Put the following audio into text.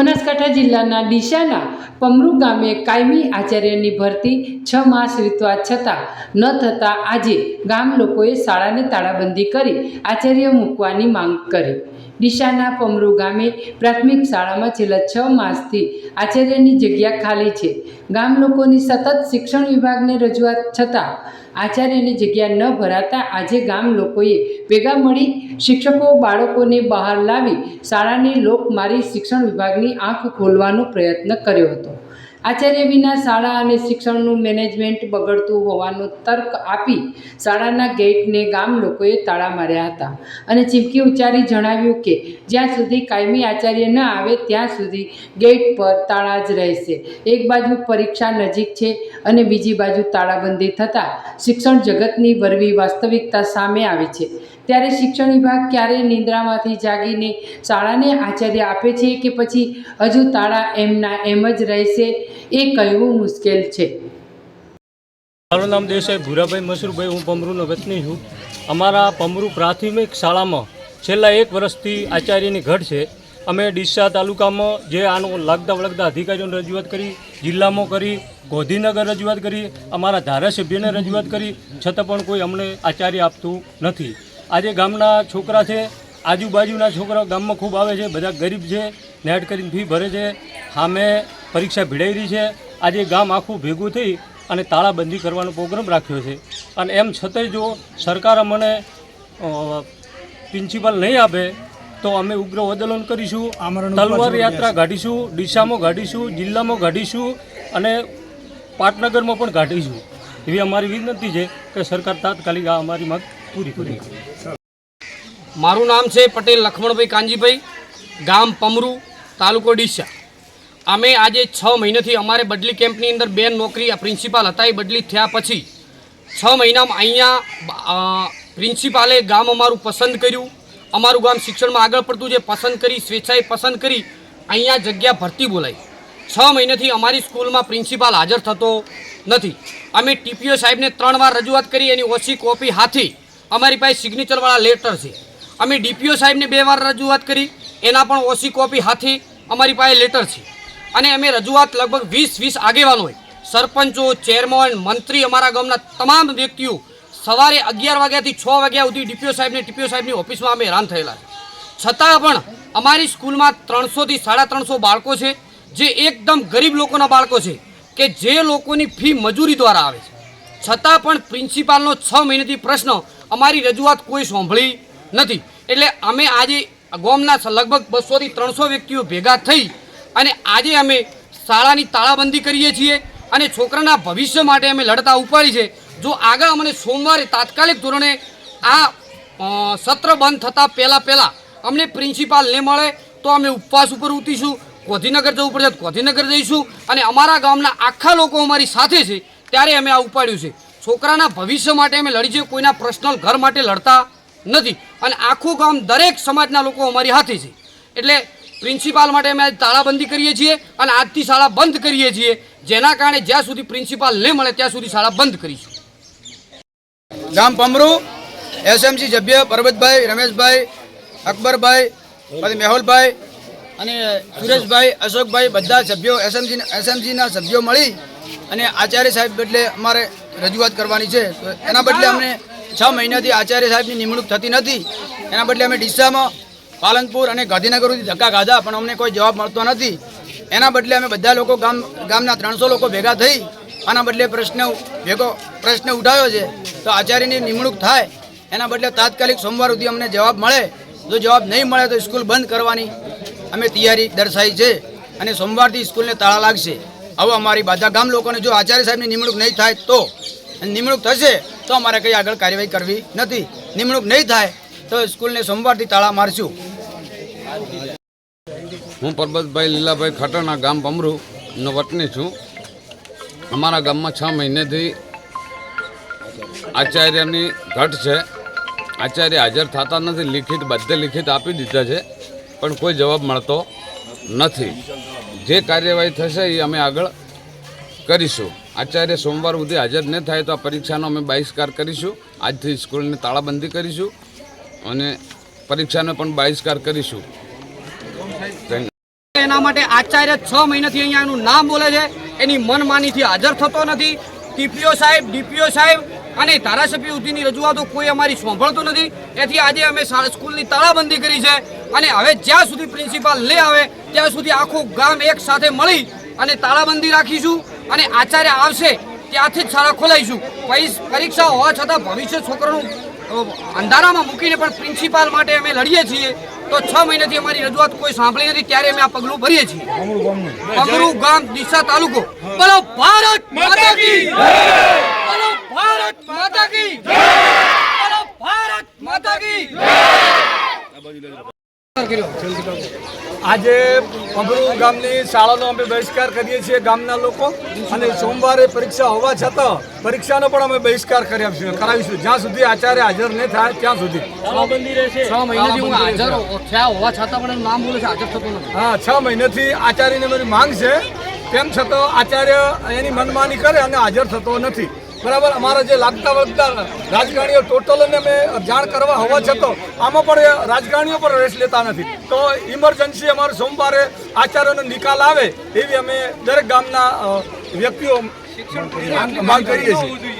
બનાસકાંઠા જિલ્લાના ડીસાના પમરુ ગામે કાયમી આચાર્યની ભરતી છ માસ વીતવા છતાં ન થતાં આજે ગામ લોકોએ શાળાને તાળાબંધી કરી આચાર્ય મૂકવાની માંગ કરી. ડીસાના પમરુ ગામે પ્રાથમિક શાળામાં છેલ્લા છ માસથી આચાર્યની જગ્યા ખાલી છે. ગામ લોકોની સતત શિક્ષણ વિભાગને રજૂઆત છતાં આચાર્યની જગ્યા ન ભરાતા આજે ગામ લોકોએ ભેગા મળી શિક્ષકો બાળકોને બહાર લાવી શાળાને લોક મારી શિક્ષણ વિભાગની આંખ ખોલવાનો પ્રયત્ન કર્યો હતો. આચાર્ય વિના શાળા અને શિક્ષણનું મેનેજમેન્ટ બગડતું હોવાનો તર્ક આપી શાળાના ગેટને ગામ લોકોએ તાળા માર્યા હતા. અને ચીમકી ઉચ્ચારી જણાવ્યું કે, જ્યાં સુધી કાયમી આચાર્ય ન આવે, ત્યાં સુધી ગેટ પર તાળા જ રહેશે. એક બાજુ પરીક્ષા નજીક છે અને બીજી બાજુ તાળાબંધી થતાં શિક્ષણ જગતની વરવી વાસ્તવિકતા સામે આવી છે. ત્યારે શિક્ષણ વિભાગ ક્યારે નિંદ્રામાંથી જાગીને શાળાને આચાર્ય આપે છે કે પછી હજુ તાળા એમના એમ જ રહેશે એ કહેવું મુશ્કેલ છે. મારું નામ દેસાઈ ભૂરાભાઈ મસરૂભાઈ, હું પમરૂનો વતની છું. અમારા પમરુ પ્રાથમિક શાળામાં છેલ્લા એક વર્ષથી આચાર્યની ઘટ છે. અમે ડીસા તાલુકામાં જે આનું લાગતા વળગતા અધિકારીઓને રજૂઆત કરી, જિલ્લામાં કરી, ગોધીનગર રજૂઆત કરી, અમારા ધારાસભ્યને રજૂઆત કરી, છતાં પણ કોઈ અમને આચાર્ય આપતું નથી. આજે ગામના છોકરા છે આજુબાજુના છોકરાઓ ગામમાં ખૂબ આવે છે બધા ગરીબ છે નેટ કરીને ફી ભરે છે સામે પરીક્ષા ભીડાઈ રહી છે. આજે ગામ આખું ભેગું થઈ અને તાળાબંધી કરવાનો પ્રોગ્રામ રાખ્યો છે. અને એમ છતાંય જો સરકાર અમને પ્રિન્સિપાલ નહીં આપે તો અમે ઉગ્ર આંદોલન કરીશું. તલવાર યાત્રા કાઢીશું ડીસામાં કાઢીશું જિલ્લામાં કાઢીશું અને પાટનગરમાં પણ કાઢીશું. એવી અમારી વિનંતી છે કે સરકાર તાત્કાલિક આ અમારી માંગ પૂરી મારું નામ છે પટેલ લખમણભાઈ કાંજીભાઈ ગામ પમરુ, તાલુકો ડીસા અમે આજે છ મહિનાથી અમારે બદલી કેમ્પની અંદર બેન નોકરી પ્રિન્સિપાલ હતા, એ બદલી થયા પછી છ મહિનામાં અહીંયા પ્રિન્સિપાલે ગામ અમારું પસંદ કર્યું. અમારું ગામ શિક્ષણમાં આગળ પડતું જે પસંદ કરી, સ્વેચ્છાએ પસંદ કરી, અહીંયા જગ્યા ભરતી બોલાવી છ મહિનાથી અમારી સ્કૂલમાં પ્રિન્સિપાલ હાજર થતો નથી. અમે ટીપીઓ સાહેબને ત્રણ વાર રજૂઆત કરી, એની ઓછી કોપી હાથી અમારી પાસે સિગ્નેચરવાળા લેટર છે. અમે ડીપીઓ સાહેબને બે વાર રજૂઆત કરી, એના પણ ઓછી કોપી હાથી અમારી પાસે લેટર છે. અને અમે રજૂઆત લગભગ વીસ વીસ આગેવાનોએ સરપંચો ચેરમેન મંત્રી અમારા ગામના તમામ વ્યક્તિઓ સવારે અગિયાર વાગ્યાથી છ વાગ્યા સુધી ડીપીઓ સાહેબને ટીપીઓ સાહેબની ઓફિસમાં અમે હેરાન થયેલા છે. છતાં પણ અમારી સ્કૂલમાં ત્રણસોથી સાડા ત્રણસો બાળકો છે, જે એકદમ ગરીબ લોકોના બાળકો છે, કે જે લોકોની ફી મજૂરી દ્વારા આવે છે. છતાં પણ પ્રિન્સિપાલનો છ મહિનાથી પ્રશ્ન અમારી રજૂઆત કોઈ સાંભળી નથી. એટલે અમે આજે ગોમના લગભગ બસોથી ત્રણસો વ્યક્તિઓ ભેગા થઈ અને આજે અમે શાળાની તાળાબંધી કરીએ છીએ અને છોકરાના ભવિષ્ય માટે અમે લડતા ઉપાડી છે. જો આગળ અમને સોમવારે તાત્કાલિક ધોરણે આ સત્ર બંધ થતાં પહેલાં પહેલાં અમને પ્રિન્સિપાલ નહીં મળે તો અમે ઉપવાસ ઉપર ઉતરીશું ગોધીનગર જવું પડશે ગોધીનગર જઈશું અને અમારા ગામના આખા લોકો અમારી સાથે છે ત્યારે અમે આ ઉપાડ્યું છે. છોકરાના ભવિષ્ય માટે અમે લડી છીએ, કોઈના પર્સનલ ઘર માટે લડતા નથી. અને આખું ગામ દરેક સમાજના લોકો અમારી હાથે છે. એટલે પ્રિન્સિપાલ માટે અમે તાળાબંધી કરીએ છીએ અને આજથી શાળા બંધ કરીએ છીએ. જેના કારણે જ્યાં સુધી પ્રિન્સિપાલ નહીં મળે, ત્યાં સુધી શાળા બંધ કરીશું. ગામ પમરુ, એસએમસી સભ્ય પરબતભાઈ, રમેશભાઈ, અકબરભાઈ, પછી મેહુલભાઈ અને સુરેશભાઈ, અશોકભાઈ, બધા સભ્યો એસએમસી એસએમસીના સભ્યો મળી અને આચાર્ય સાહેબ એટલે અમારે રજૂઆત કરવાની છે. તો એના બદલે અમને છ મહિનાથી આચાર્ય સાહેબની નિમણૂક થતી નથી. એના બદલે અમે ડીસામાં, પાલનપુર અને ગાંધીનગર સુધી ધક્કા ખાધા, પણ અમને કોઈ જવાબ મળતો નથી. એના બદલે અમે બધા લોકો ગામ, ગામના ત્રણસો લોકો ભેગા થઈ, આના બદલે પ્રશ્ન ભેગો, પ્રશ્ન ઉઠાવ્યો છે. તો આચાર્યની નિમણૂક થાય, એના બદલે તાત્કાલિક સોમવાર સુધી અમને જવાબ મળે. જો જવાબ નહીં મળે તો સ્કૂલ બંધ કરવાની અમે તૈયારી દર્શાવી છે અને સોમવારથી સ્કૂલને તાળા લાગશે. હવે અમારી બધા. ગામ લોકોને જો આચાર્ય સાહેબની નિમણૂક નહીં થાય તો નિમણૂક થશે તો અમારે કંઈ આગળ કાર્યવાહી કરવી નથી. નિમણૂક નહીં થાય તો સ્કૂલને સોમવારથી તાળા મારશું. હું પરબતભાઈ લીલાભાઈ ખટરના ગામ પમરુ નો વતની છું. અમારા ગામમાં છ મહિનેથી આચાર્યની ઘટ છે. આચાર્ય હાજર થતા નથી, લિખિત બધે લિખિત આપી દીધા છે, પણ કોઈ જવાબ મળતો નથી. જે કાર્યવાહી થશે એ અમે આગળ કરીશું. આચાર્ય સોમવાર સુધી હાજર ન થાય તો આ પરીક્ષાનો અમે બહિષ્કાર કરીશું. આજથી સ્કૂલની તાળાબંધી કરીશું અને પરીક્ષાનો પણ બહિષ્કાર કરીશું. એના માટે આચાર્ય છ મહિનાથી અહીંયા એનું નામ બોલે છે. એની મનમાનીથી હાજર થતો નથી. ટીપીઓ સાહેબ, ડીપીઓ સાહેબ અને ધારાસભ્ય સુધીની રજૂઆતો કોઈ અમારી સાંભળતો નથી. એથી આજે અમે સ્કૂલની તાળાબંધી કરી છે અને હવે જ્યાં સુધી પ્રિન્સિપાલ લે આવે, ત્યાં સુધી આખું ગામ એક સાથે મળી અને તાળાબંધી રાખીશું. અને આચાર્ય આવશે ત્યાંથી જ શાળા ખોલાઈશું. પરીક્ષા હોવા છતાં ભવિષ્ય છોકરાનું અંધારામાં મૂકીને પણ પ્રિન્સિપાલ માટે અમે લડીએ છીએ. તો છ મહિનાથી અમારી રજૂઆત કોઈ સાંભળી નથી ત્યારે અમે આ પગલું ભરીએ છીએ. અમરું ગામ દિશા તાલુકો. બોલો ભારત માતા કી બોલો ભારત માતા કી બોલો ભારત માતા કી આજે પમરુ ગામની શાળાનો અમે બહિષ્કાર કરીએ છીએ ગામના લોકો અને સોમવારે પરીક્ષા હોવા છતાં પરીક્ષાનો પણ અમે બહિષ્કાર કર્યા કરાવીશું. જ્યાં સુધી આચાર્ય હાજર નહીં થાય ત્યાં સુધી. છ મહિનાથી હું હાજર થયા હોવા છતાં પણ નામ બોલે છે હાજર થતો નથી. હા છ મહિનાથી આચાર્યની મારી માંગ છે. તેમ છતાં આચાર્ય એની મનમાની કરે અને હાજર થતો નથી. બરાબર, અમારા જે લાગતા વળગતા રાજકારણીઓ ટોટલને અમે જાણ કરવા હોવા છતાં આમાં પણ રાજકારણીઓ પણ રેસ લેતા નથી. તો ઇમરજન્સી અમારે સોમવારે આચાર્યનો નિકાલ આવે એવી અમે દરેક ગામના વ્યક્તિઓ માંગ કરીએ છીએ.